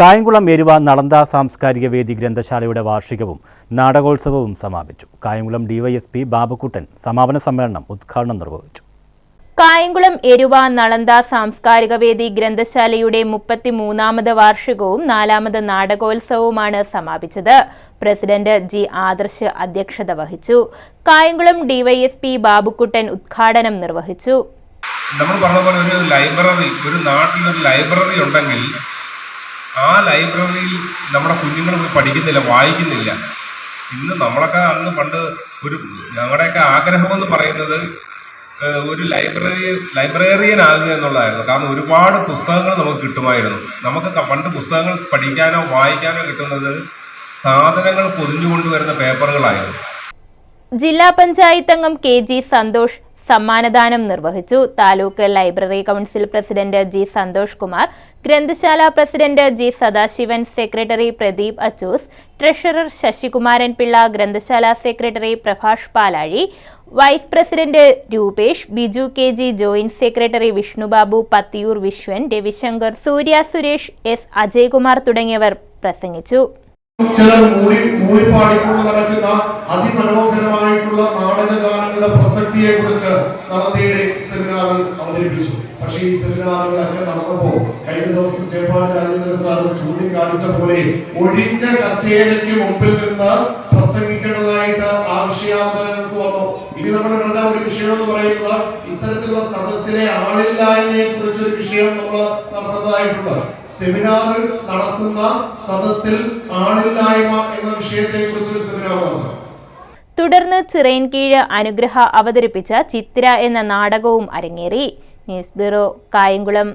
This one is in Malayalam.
കായംകുളം എരുവ നളന്ത സാംസ്കാരിക വേദി ഗ്രന്ഥശാലയുടെ വാർഷികവും നാടകോത്സവവും സമാപിച്ചു. കായംകുളം ഡിവൈഎസ്പി ബാബുക്കുട്ടൻ സമാപന സമ്മേളനം ഉദ്ഘാടനം നിർവഹിച്ചു. കായംകുളം എരുവ നളന്ത സാംസ്കാരിക വേദി ഗ്രന്ഥശാലയുടെ മുപ്പത്തിമൂന്നാമത് വാർഷികവും നാലാമത് നാടകോത്സവവുമാണ് സമാപിച്ചത്. പ്രസിഡന്റ് ജി ആദർശ് അധ്യക്ഷത വഹിച്ചു. കായംകുളം ഡിവൈഎസ്പി ബാബുക്കുട്ടൻ ഉദ്ഘാടനം നിർവഹിച്ചു. നമ്മൾ പറഞ്ഞ പോലെ ഒരു ലൈബ്രറി ഒരു നാട്ടിൽ ഒരു ലൈബ്രറി ഉണ്ടെങ്കിൽ ആ ലൈബ്രറിയിൽ നമ്മുടെ കുഞ്ഞുങ്ങൾ പോയി പഠിക്കുന്നില്ല വായിക്കുന്നില്ല. ഇന്ന് നമ്മളൊക്കെ അന്ന് പണ്ട് ഒരു ഞങ്ങളുടെയൊക്കെ ആഗ്രഹം എന്ന് പറയുന്നത് ഒരു ലൈബ്രറി ലൈബ്രറിയൻ ആകുക എന്നുള്ളതായിരുന്നു. കാരണം ഒരുപാട് പുസ്തകങ്ങൾ നമുക്ക് കിട്ടുമായിരുന്നു. നമുക്ക് പണ്ട് പുസ്തകങ്ങൾ പഠിക്കാനോ വായിക്കാനോ കിട്ടുന്നത് സാധനങ്ങൾ പൊതിഞ്ഞുകൊണ്ടുവരുന്ന പേപ്പറുകളായിരുന്നു. ജില്ലാ പഞ്ചായത്ത് അംഗം കെ ജി സന്തോഷ് സമ്മാനദാനം നിർവഹിച്ചു. Taluk library council president G Santhosh Kumar ഗ്രന്ഥശാല president G Sadasivan secretary Pradeep Achoos treasurer Sasikumaran Pillai ഗ്രന്ഥശാല secretary Prabhash Palazhi vice president Rupesh Biju K G joint secretary Vishnubabu Pathiyoor Viswan Ravishankar Surya Suresh S Ajaykumar തുടങ്ങിയവർ പ്രസംഗിച്ചു. നടക്കുന്ന അതിമനോഹരമായിട്ടുള്ള നാടകഗാനങ്ങളുടെ പ്രസക്തിയെ കുറിച്ച് നടത്തിയുടെ സെമിനാറിൽ അവതരിപ്പിച്ചു. പക്ഷേ ഈ സെമിനാറുകളൊക്കെ നടന്നപ്പോ കഴിഞ്ഞ ദിവസം ചേപ്പാട് രാജേന്ദ്ര സാർ ചൂണ്ടിക്കാണിച്ച പോലെ ഒഴിഞ്ഞ കസേരയ്ക്ക് മുമ്പിൽ നിന്ന് പ്രസംഗിക്കേണ്ടതായിട്ട് ആ വിഷയാവതരണങ്ങൾക്ക് വന്നു. ഇനി നമ്മൾ കണ്ട ഒരു വിഷയം എന്ന് പറയുന്നത് ഇത്തരത്തിലുള്ള സദസ്സിലെ ആളില്ലായ്മയെ കുറിച്ചൊരു വിഷയം നമ്മൾ നടത്തുന്നതായിട്ടുണ്ട്. സെമിനാറിൽ നടത്തുന്ന സദസ്സിൽ ആളില്ലായ്മ എന്ന വിഷയത്തെ കുറിച്ചൊരു സെമിനാർ നടന്നു. തുടർന്ന് ചിറയൻകീഴ് അനുഗ്രഹ അവതരിപ്പിച്ച ചിത്ര എന്ന നാടകവും അരങ്ങേറി. News bureau Kayamkulam.